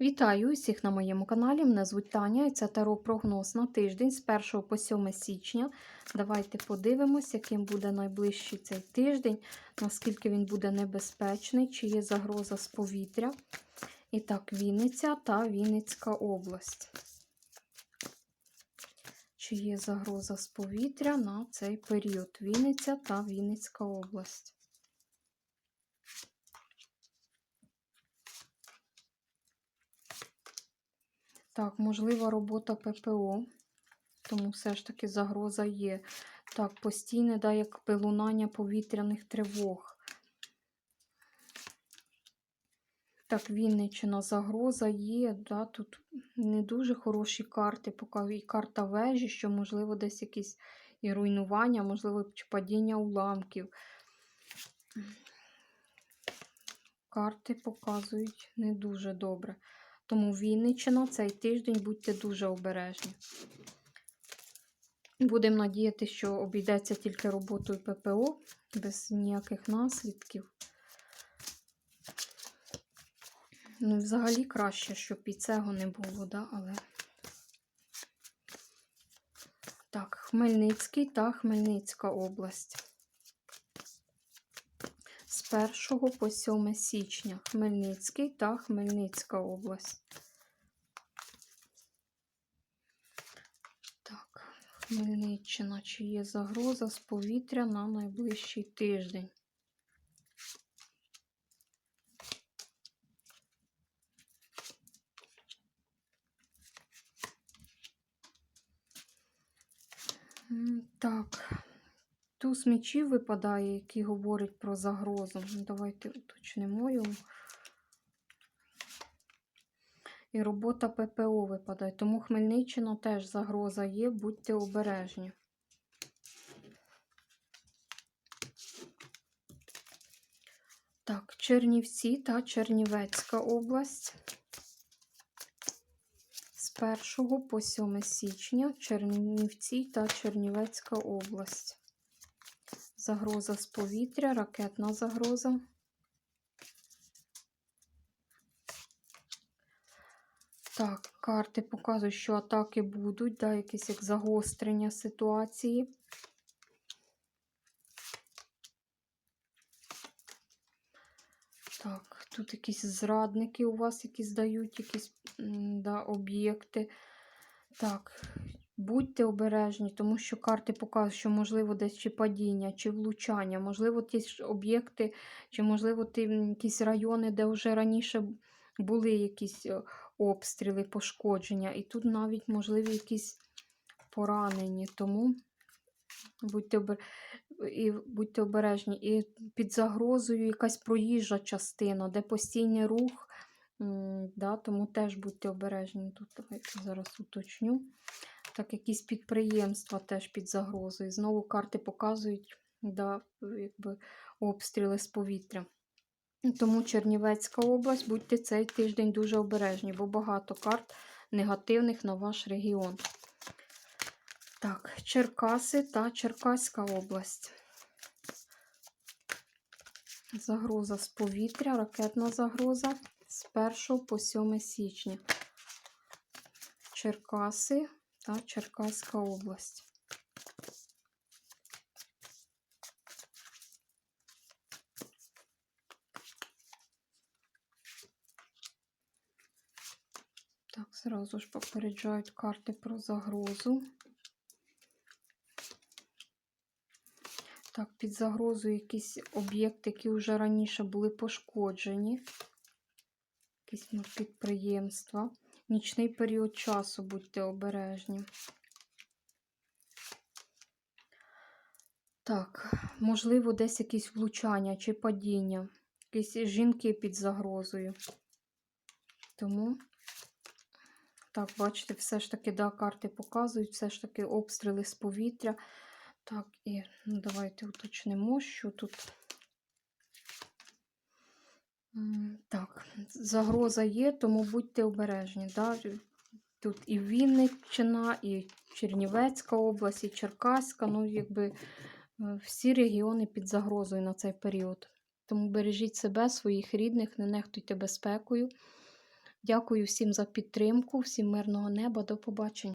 Вітаю усіх на моєму каналі. Мене звуть Таня і це таро прогноз на тиждень з 1 по 7 січня. Давайте подивимось, яким буде найближчий цей тиждень, наскільки він буде небезпечний, чи є загроза з повітря. І так, Вінниця та Вінницька область. Чи є загроза з повітря на цей період? Вінниця та Вінницька область. Так, можлива робота ППО, тому все ж таки загроза є. Так, постійне, да, як лунання повітряних тривог. Так, Вінниччина загроза є. Да, Тут не дуже хороші карти, поки і карта вежі, що, можливо, десь якісь і руйнування, можливо, чи падіння уламків. Карти показують не дуже добре. Тому Вінниччина цей тиждень будьте дуже обережні. Будемо надіятися, що обійдеться тільки роботою ППО без ніяких наслідків. Ну, взагалі краще, щоб і цього не було, да? але. Так, Хмельницький та Хмельницька область. З 1 по 7 січня Хмельницький та Хмельницька область. Так, Хмельниччина, чи є загроза з повітря на найближчий тиждень? Так, туз мечів випадає, який говорить про загрозу. Давайте уточнимо його. І робота ППО випадає. Тому Хмельниччина теж загроза є, будьте обережні. Так, Чернівці та Чернівецька область. З 1 по 7 січня Чернівці та Чернівецька область. Загроза з повітря, ракетна загроза. Так, карти показують, що атаки будуть, да, якісь як загострення ситуації. Так, тут якісь зрадники у вас, які здають якісь да, об'єкти. Так, будьте обережні, тому що карти показують, що можливо десь чи падіння, чи влучання, можливо, ті об'єкти, чи, можливо, ті якісь райони, де вже раніше були якісь е, обстріли, пошкодження. І тут навіть можливі якісь поранені. Тому будьте обер... і будьте обережні. І під загрозою якась проїжджа частина, де постійний рух. Да, тому теж будьте обережні. Тут зараз уточню. Так, якісь підприємства теж під загрозою. Знову карти показують да, якби, обстріли з повітря. Тому Чернівецька область, будьте цей тиждень дуже обережні, бо багато карт негативних на ваш регіон. Так, Черкаси та Черкаська область. Загроза з повітря, ракетна загроза з 1 по 7 січня. Черкаси та Черкаська область. Так, зразу ж попереджають карти про загрозу. Так, під загрозою якісь об'єкти, які вже раніше були пошкоджені. Якісь ну, підприємства. Нічний період часу, будьте обережні. Так, можливо, десь якісь влучання чи падіння. Якісь жінки під загрозою. Тому, так, бачите, все ж таки, да, карти показують, все ж таки обстріли з повітря. Так, і ну, давайте уточнимо, що тут. Так, загроза є, тому будьте обережні. Да? Тут і Вінниччина, і Чернівецька область, і Черкаська, ну, якби е, всі регіони під загрозою на цей період. Тому бережіть себе, своїх рідних, не нехтуйте безпекою. Дякую всім за підтримку, всім мирного неба, до побачення.